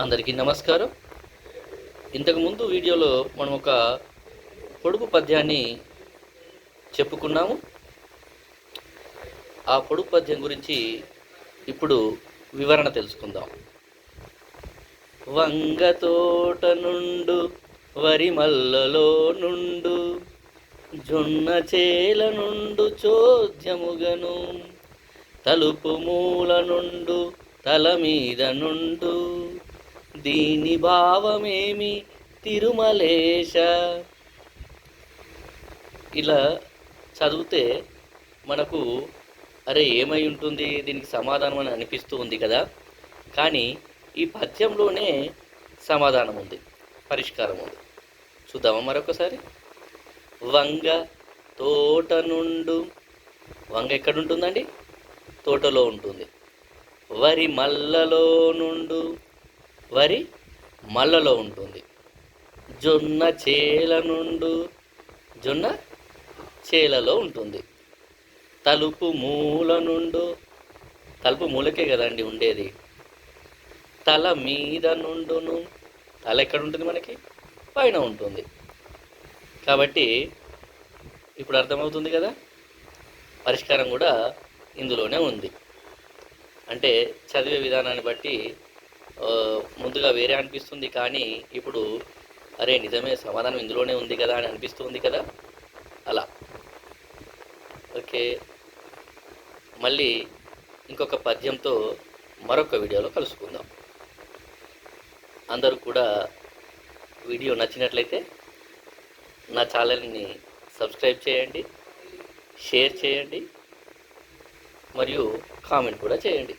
అందరికీ నమస్కారం. ఇంతకుముందు వీడియోలో మనం ఒక పొడుపు పద్యాన్ని చెప్పుకున్నాము. ఆ పొడుపు పద్యం గురించి ఇప్పుడు వివరణ తెలుసుకుందాం. వంగ తోట నుండు వరి మల్లలో నుండు జొన్న చేల నుండు చోద్యముగను తలుపు మూల నుండు తల మీద నుండు. దీని భావమేమి? తిరుమలేశ. ఇలా చదివితే మనకు అరే ఏమై ఉంటుంది? దీనికి సమాధానం అని అనిపిస్తూ ఉంది కదా. కానీ ఈ పద్యంలోనే సమాధానం ఉంది పరిష్కారం ఉంది. చూద్దామా మరొకసారి? వంగ తోట నుండు వంగ ఎక్కడ ఉంటుందండి తోటలో ఉంటుంది. వరి మల్లలో నుండు వరి మల్లలో ఉంటుంది. జొన్న చేల నుండు జొన్న చేలలో ఉంటుంది. తలుపు మూల నుండు తలుపు మూలకే కదండి ఉండేది. తల మీద నుండును తల ఎక్కడ ఉంటుంది మనకి? పైన ఉంటుంది. కాబట్టి ఇప్పుడు అర్థమవుతుంది కదా? పరిష్కారం కూడా ఇందులోనే ఉంది. అంటే చదివే విధానాన్ని బట్టి ముందుగా వేరే అనిపిస్తుంది కానీ ఇప్పుడు అరే నిజమే సమాధానం ఇందులోనే ఉంది కదా అని అనిపిస్తుంది కదా? అలా. ఓకే. మళ్ళీ ఇంకొక పద్యంతో మరొక వీడియోలో కలుసుకుందాం. అందరూ కూడా వీడియో నచ్చినట్లయితే నా ఛానల్ని సబ్స్క్రైబ్ చేయండి షేర్ చేయండి మరియు కామెంట్ కూడా చేయండి.